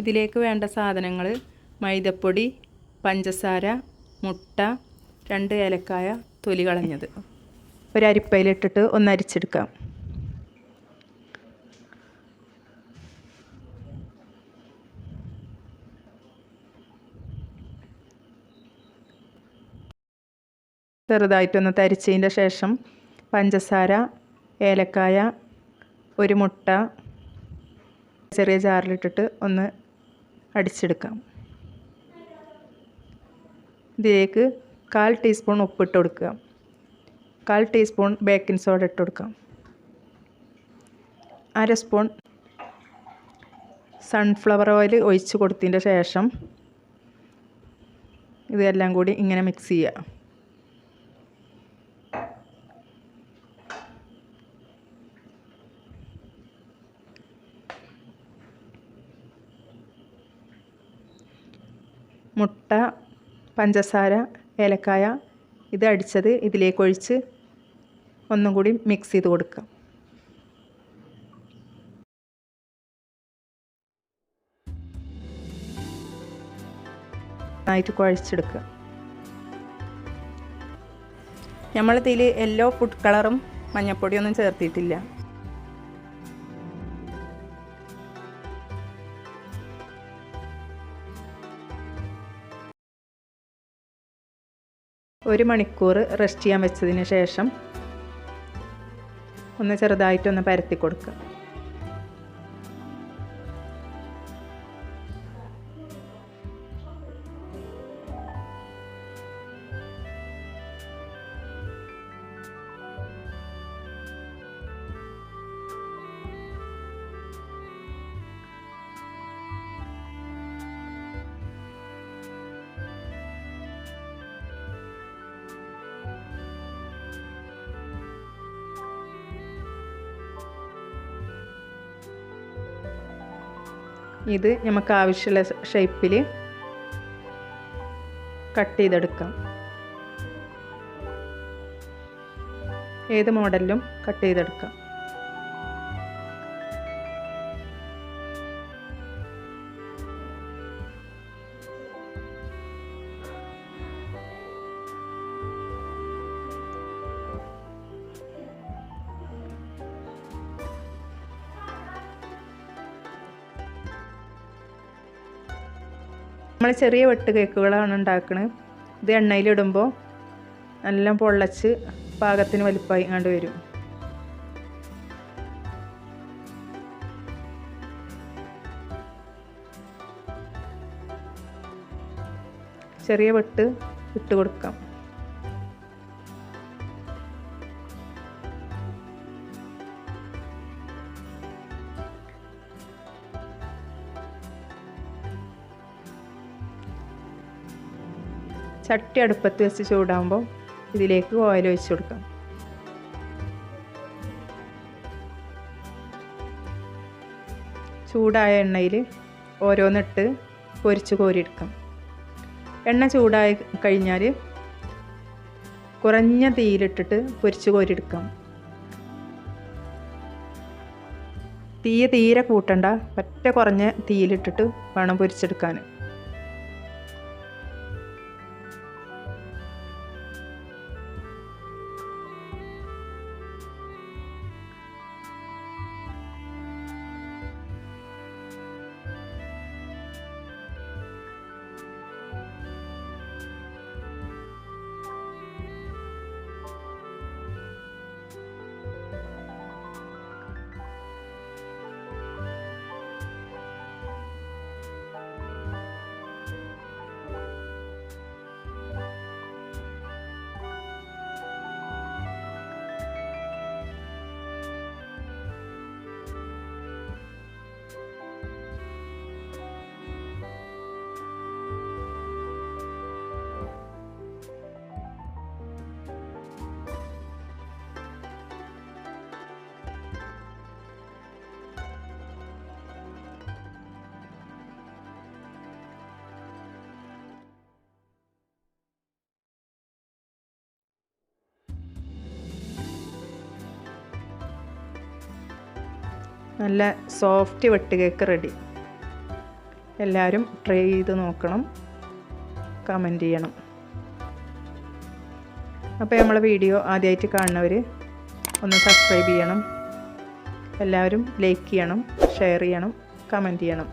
ഇതിലേക്ക് വേണ്ട സാധനങ്ങൾ മൈദപ്പൊടി പഞ്ചസാര മുട്ട രണ്ട് ഏലക്കായ തൊലി കളഞ്ഞത്. ഒരരിപ്പയിലിട്ടിട്ട് ഒന്ന് അരിച്ചെടുക്കാം. ചെറുതായിട്ടൊന്ന് തരിച്ചതിന്റെ ശേഷം പഞ്ചസാര ഏലക്കായ ഒരു മുട്ട ചെറിയ ജാറിലിട്ടിട്ട് ഒന്ന് അടിച്ചെടുക്കാം. ഇതിലേക്ക് കാൽ ടീസ്പൂൺ ഉപ്പിട്ട് കൊടുക്കുക. കാൽ ടീസ്പൂൺ ബേക്കിംഗ് സോഡ ഇട്ട് കൊടുക്കാം. അര സ്പൂൺ സൺഫ്ലവർ ഓയിൽ ഒഴിച്ച് കൊടുത്തതിന്റെ ശേഷം ഇതെല്ലാം കൂടി ഇങ്ങനെ മിക്സ് ചെയ്യുക. മുട്ട പഞ്ചസാര ഏലക്കായ ഇത് അടിച്ചത് ഇതിലേക്ക് ഒഴിച്ച് ഒന്നും കൂടി മിക്സ് ചെയ്ത് കൊടുക്കാം. നന്നായിട്ട് കുഴച്ചെടുക്കുക. നമ്മളിതിൽ യെല്ലോ ഫുഡ് കളറും മഞ്ഞപ്പൊടിയൊന്നും ചേർത്തിട്ടില്ല. ഒരു മണിക്കൂർ റെസ്റ്റ് ചെയ്യാൻ വെച്ചതിന് ശേഷം ഒന്ന് ചെറുതായിട്ടൊന്ന് പരത്തി കൊടുക്കുക. ഇത് നമുക്ക് ആവശ്യമുള്ള ഷേപ്പിൽ കട്ട് ചെയ്തെടുക്കാം. ഏത് മോഡലിലും കട്ട് ചെയ്തെടുക്കാം. നമ്മൾ ചെറിയ വെട്ട് കേക്കുകളാണ് ഉണ്ടാക്കുന്നത് ഇത് എണ്ണയിലിടുമ്പോൾ നല്ല പൊള്ളച്ച് പാകത്തിന് വലിപ്പമായി കണ്ട് വരും. ചെറിയ വെട്ട് ഇട്ട് കൊടുക്കാം. ചട്ടി അടുപ്പത്ത് വെച്ച് ചൂടാകുമ്പോൾ ഇതിലേക്ക് ഓയിൽ ഒഴിച്ചു കൊടുക്കാം. ചൂടായ എണ്ണയിൽ ഓരോന്നിട്ട് പൊരിച്ച് കോരിയെടുക്കാം. എണ്ണ ചൂടായി കഴിഞ്ഞാൽ കുറഞ്ഞ തീയിലിട്ടിട്ട് പൊരിച്ച് കോരിയെടുക്കാം. തീയ തീരെ കൂട്ടണ്ട ഒറ്റ കുറഞ്ഞ തീയിലിട്ടിട്ട് വേണം പൊരിച്ചെടുക്കാൻ നല്ല സോഫ്റ്റ് വെട്ട് കേക്ക് റെഡി. എല്ലാവരും ട്രൈ ചെയ്ത് നോക്കണം. കമന്റ് ചെയ്യണം. അപ്പോൾ നമ്മളെ വീഡിയോ ആദ്യമായിട്ട് കാണുന്നവർ ഒന്ന് സബ്സ്ക്രൈബ് ചെയ്യണം. എല്ലാവരും ലൈക്ക് ചെയ്യണം ഷെയർ ചെയ്യണം കമന്റ് ചെയ്യണം.